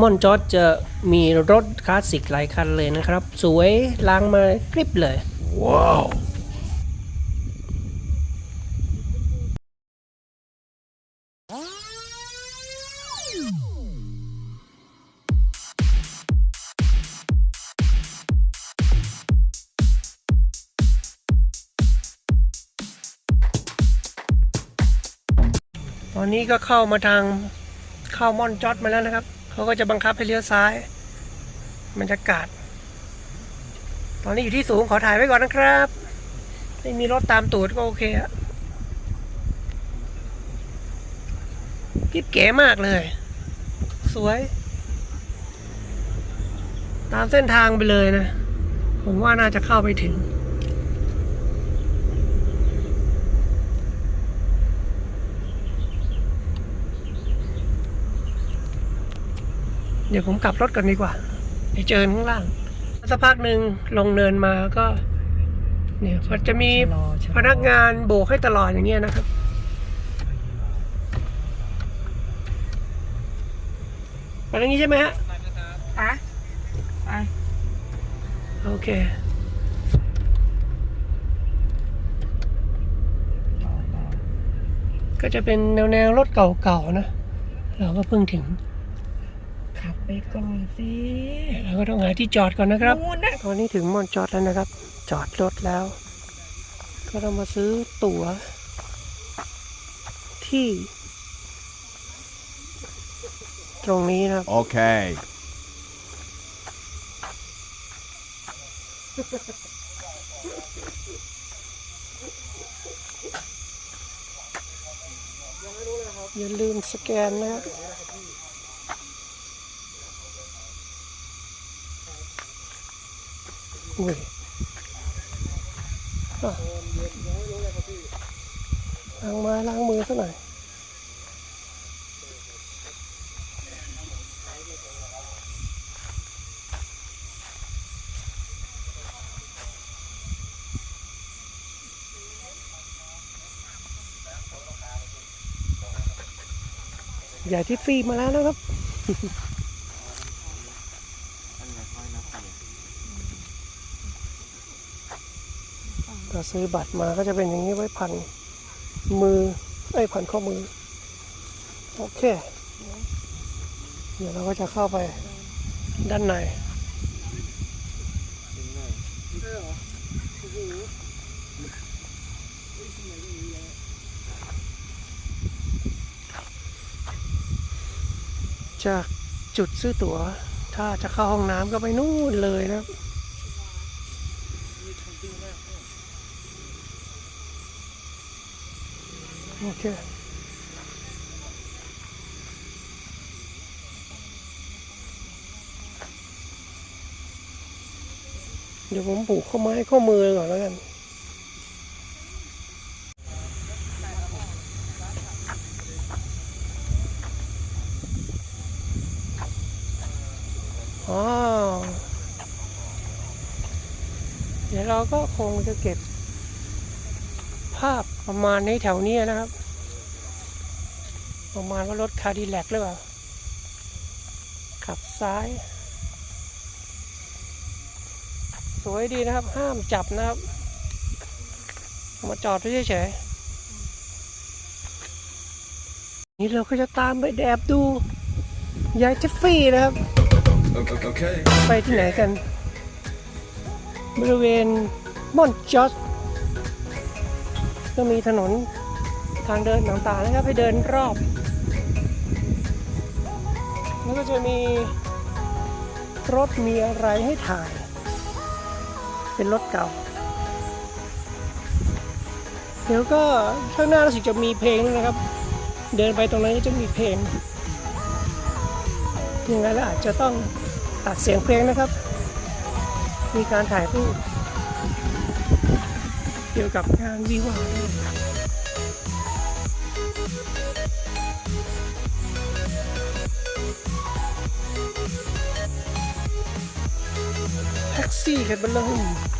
ม่อนจอร์จจะมีรถคลาสสิกหลายคันเลยนะครับ สวยล้างมากริบเลย Wow. ตอนนี้ก็เข้ามาทางเข้าม่อนจอดมาแล้วนะครับ เขาก็จะบังคับให้เลี้ยวซ้ายบรรยากาศ ตอนนี้อยู่ที่สูงขอถ่ายไว้ก่อนนะครับไม่มีรถตามตูดก็โอเคอะกิ๊บเก๋มากเลย สวย ตามเส้นทางไปเลยนะ ผมว่าน่าจะเข้าไปถึง เดี๋ยวผมกลับรถก่อนดีกว่าไปเจอข้างล่างสักพักหนึ่งลงเนินมาก็ เนี่ยก็จะมีพนักงานโบกให้ตลอดอย่างเงี้ยนะครับไปทางนี้ใช่ไหมฮะอะไปโอเคก็จะเป็นแนวแนวๆรถเก่าๆนะ เราก็เพิ่งถึงขับ ไปก่อนสิเราก็ต้องหาที่จอดก่อนนะครับนู่นนะตอนนี้ถึงมอนจอดแล้วนะครับ จอดรถแล้ว ก็ต้องมาซื้อตั๋ว ที่ ตรงนี้นะครับ Okay. อย่าลืมสแกนนะครับ อุ้ยอ่ล้างไม้ล้างมือซะหน่อยใหญ่ที่ฟรีมาแล้วนะครับ ซื้อบัตรมาก็จะเป็นอย่างนี้ไว้พันมือไอ้พันข้อมือ โอเค เดี๋ยวเราก็จะเข้าไปด้านในจากจุดซื้อตั๋ว ถ้าจะเข้าห้องน้ำก็ไปนู่นเลยนะครับ โอเคเดี๋ยวผมผูกข้อไม้ข้อมือก่อนแล้วกันอ๋อเดี๋ยวเราก็คงจะเก็บภาพ ประมาณนี้แถวเนี้ยนะครับ ประมาณว่ารถคาร์ดิแลกหรือเปล่า ขับซ้าย สวยดีนะครับ ห้ามจับนะครับเอามาจอดไว้เฉยๆนี่เราก็จะตามไปแอบดูยายเจฟฟี่นะครับ Okay. ไปที่ไหนกัน บริเวณม่อนจอส ก็มีถนนทางเดินต่างๆนะครับให้เดินรอบ แล้วก็จะมีรถมีอะไรให้ถ่าย เป็นรถเก่า เดี๋ยวก็ข้างหน้ารู้สึกจะมีเพลงนะครับ เดินไปตรงนั้นก็จะมีเพลงยังไงแล้วอาจจะต้องตัดเสียงเพลงนะครับ มีการถ่ายรูป กี่ยวกับงานวิวาห์ด้วยแท็กซี่กันบ้าง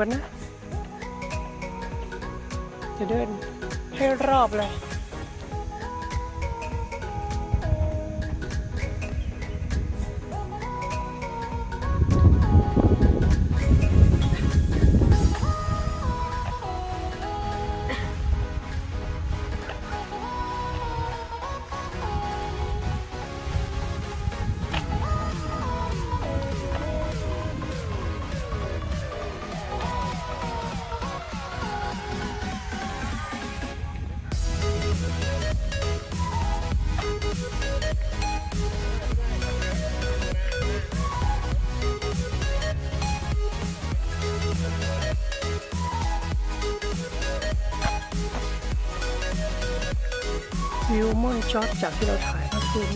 กันนะ จะเดินให้รอบเลย ยอนจอดจากที่เราถ่ายเมื่อคืน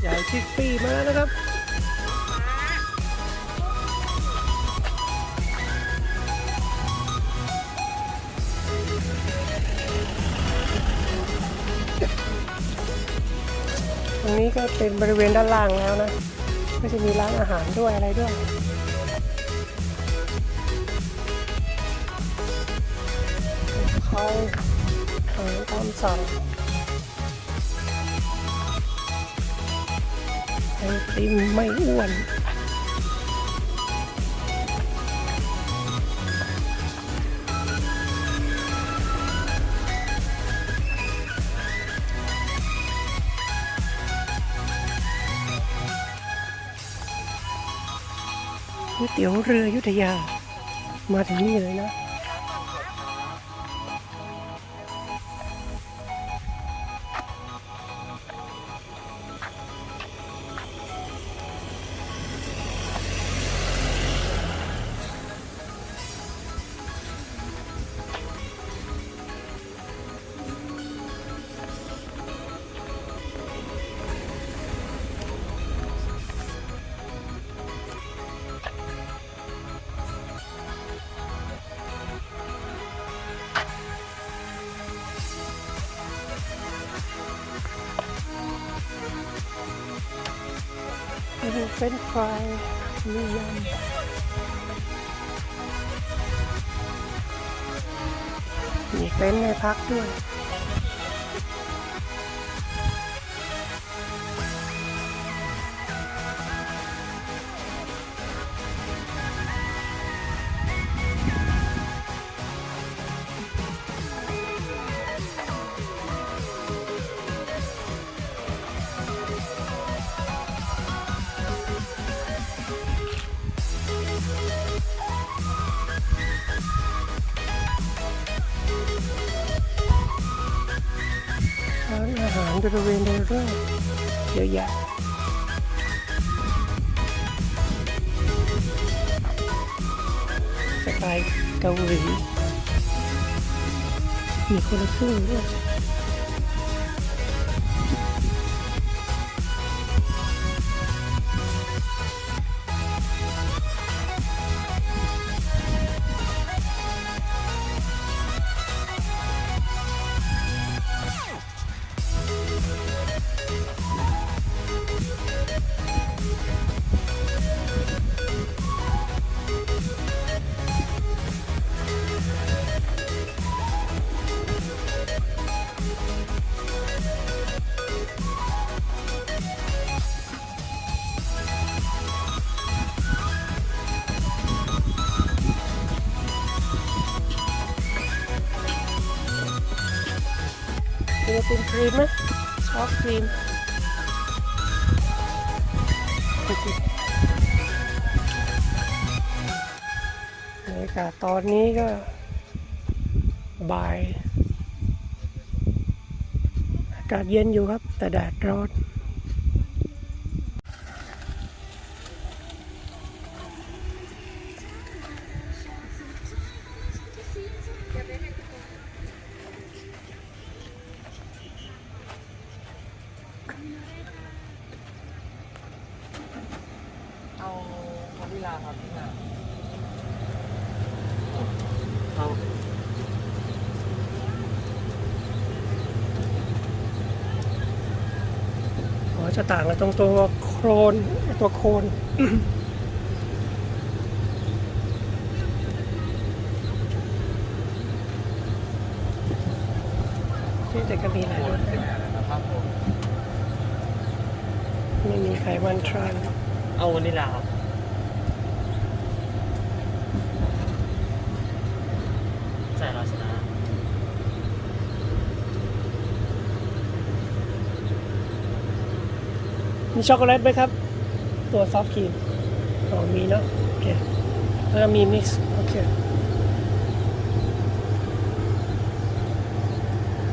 ใหญ่ชิปปี้มาแล้วนะครับตรงนี้ก็เป็นบริเวณด้านล่างแล้วนะ ก็จะมีร้านอาหารด้วยอะไรด้วยเขาขายตามสั่งไอติมไม่อ้วน เตี๋ยวเรือยุทธยา มาถึงนี่เลยนะ เฟรนช์ฟรายมียำมีเฟรนท์ในพักด้วยานอาหารบริเวณโดยรอ ครีมบรรยากาศตอนนี้ก็บ่าย อากาศเย็นอยู่ครับ แต่แดดร้อน เขาอ๋อจะต่างกันตรงตัวโครนตัวโคนนี่แต่ก็มีหลายรสนะนะครับผมไม่มีไขมันทรานเอาวานิลาครับใส่ราชนะ มีช็อกโกแลตไหมครับ ตัวซอฟต์ครีมอ๋อมีเนาะโอเคแล้วก็มีมิกซ์โอเค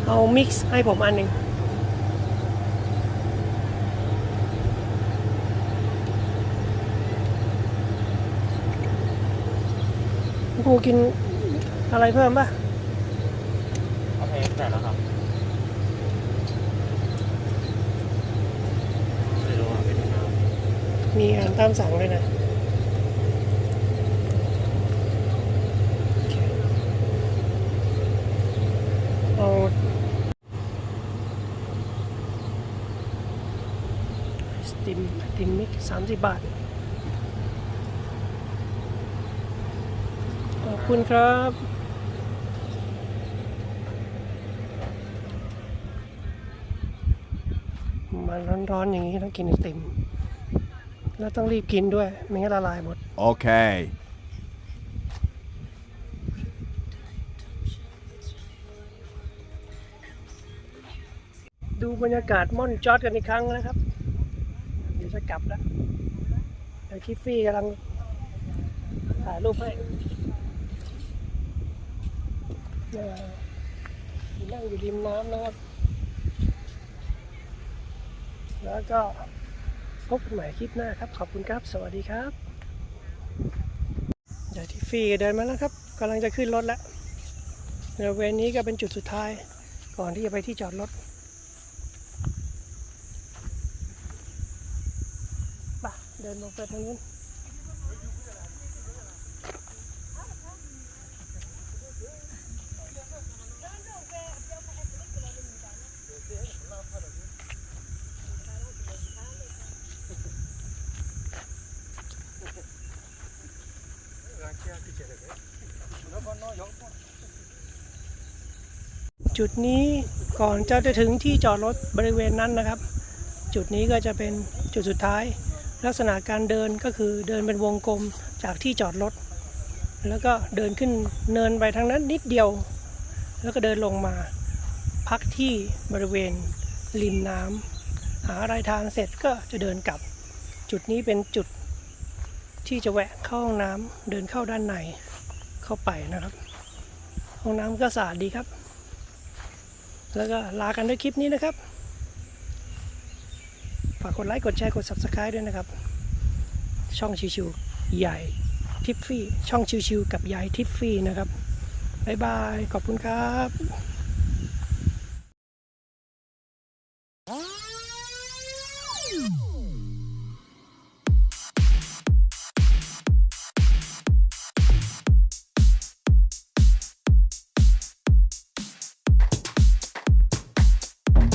เอามิกซ์ให้ผมอันหนึ่งครูกินอะไรเพิ่มป่ะ โอเคใส่แล้วครับไม่รู้อะไม่ได้น้ำ มีอาหาร ตามสั่งเลยนะอเอาสติมสติมมิกสามสิบบาท ขอบคุณครับมันร้อนๆอย่างนี้ต้องกินไอติม แล้วต้องรีบกินด้วย ไม่งั้นละลายหมด Okay. ดูบรรยากาศม่อนจอดกันอีกครั้งนะครับ เดี๋ยวจะกลับแล้วเดี๋ยวคิฟฟี่กำลังถ่ายรูปให้เนี่ยนั่งอยู่ริมน้ำนะครับ แล้วก็ พบกันใหม่คลิปหน้าครับ ขอบคุณครับ สวัสดีครับเดี๋ยวทิฟฟี่เดินมาแล้วครับกำลังจะขึ้นรถแล้วบริเวณนี้ก็เป็นจุดสุดท้าย ก่อนที่จะไปที่จอดรถป่ะเดินลงไปทางนู้น จุดนี้ก่อนจะไปถึงที่จอดรถบริเวณนั้นนะครับ จุดนี้ก็จะเป็นจุดสุดท้าย ลักษณะการเดินก็คือเดินเป็นวงกลมจากที่จอดรถ แล้วก็เดินขึ้นเนินไปทางนั้นนิดเดียว แล้วก็เดินลงมา พักที่บริเวณริมน้ำหาอะไรทานเสร็จก็จะเดินกลับ จุดนี้เป็นจุดที่จะแวะเข้าห้องน้ำเดินเข้าด้านในเข้าไปนะครับห้องน้ำก็สะอาดดีครับ แล้วก็ลากันด้วยคลิปนี้นะครับ ฝากกดไลค์ กดแชร์ กด Subscribe ด้วยนะครับ ช่องชิวๆใหญ่ทิฟฟี่ ช่องชิวๆกับยายทิฟฟี่นะครับ บ๊ายบาย ขอบคุณครับ